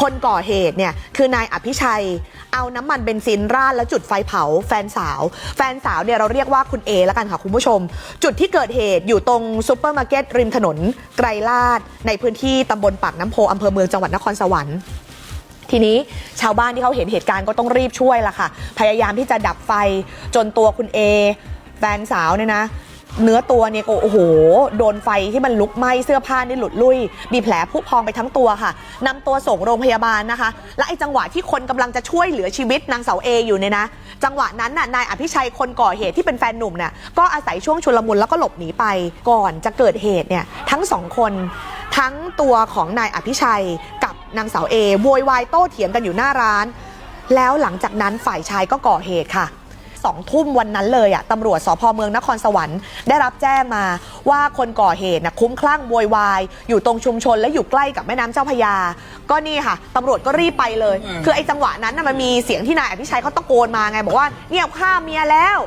คนก่อเหตุเนี่ยคือนายอภิชัย เอาน้ำมันเบนซินราดแล้วจุดไฟเผาแฟนสาว แฟนสาวเนี่ยเราเรียกว่าคุณเอแล้วกันค่ะคุณผู้ชม จุดที่เกิดเหตุอยู่ตรงซูเปอร์มาร์เก็ตริมถนนไกรลาด ในพื้นที่ตำบลปากน้ำโพอำเภอเมืองจังหวัดนครสวรรค์ทีนี้ชาวบ้านที่เขาเห็นเหตุการณ์ก็ต้องรีบช่วยล่ะค่ะ พยายามที่จะดับไฟจนตัวคุณเอแฟนสาวเนี่ยนะ เนื้อตัวเนี่ยก็โอ้โห โดนไฟที่มันลุกไหม้เสื้อผ้านี่หลุดลุ่ย มีแผลผุพองไปทั้งตัวค่ะนำตัวส่งโรงพยาบาลนะคะ และไอ้จังหวะที่คนกำลังจะช่วยเหลือชีวิตนางเสาเออยู่เนี่ยนะ จังหวะนั้นน่ะนายอภิชัยคนก่อเหตุที่เป็นแฟนหนุ่มเนี่ยก็อาศัยช่วงชุลมุนแล้วก็หลบหนีไป ก่อนจะเกิดเหตุเนี่ยทั้งสองคนทั้งตัวของนายอภิชัยกับนางสาวเอโวยวายโต้เถียงกันอยู่หน้าร้าน แล้วหลังจากนั้นฝ่ายชายก็ก่อเหตุค่ะ สองทุ่มวันนั้นเลยอะตำรวจสพเมืองนครสวรรค์ได้รับแจ้งมาว่าคนก่อเหตุนะคุ้มคลั่งโวยวายอยู่ตรงชุมชนและอยู่ใกล้กับแม่น้ำเจ้าพระยา ก็นี่ค่ะตำรวจก็รีบไปเลย คือไอ้จังหวะนั้นน่ะมันมีเสียงที่นายอภิชัยเขาตะโกนมาไง บอกว่าเนี่ยฆ่าเมียแล้ว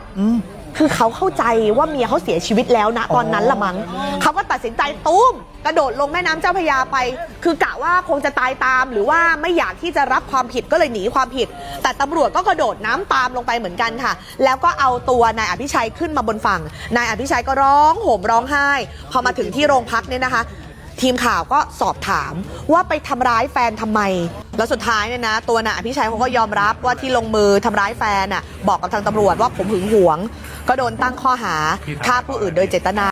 คือเขาเข้าใจว่าเมียเขาเสียชีวิตแล้วนะตอนนั้นละมั้งเขาก็ตัดสินใจตุ้มกระโดดลงแม่น้ำเจ้าพระยาไป คือกะว่าคงจะตายตาม หรือว่าไม่อยากที่จะรับความผิดก็เลยหนีความผิด แต่ตำรวจก็กระโดดน้ำตามลงไปเหมือนกันค่ะ แล้วก็เอาตัวนายอภิชัยขึ้นมาบนฝั่งนายอภิชัยก็ร้องห่มร้องไห้ พอมาถึงที่โรงพักเนี่ยนะคะ ทีมข่าวก็สอบถามว่าไปทำร้ายแฟนทำไม แล้วสุดท้ายเนี่ยนะ ตัวนายอภิชัยเขาก็ยอมรับว่าที่ลงมือทำร้ายแฟนน่ะบอกกับทางตำรวจว่าผมหึงหวง ก็โดนตั้งข้อหาฆ่าผู้อื่นโดยเจตนา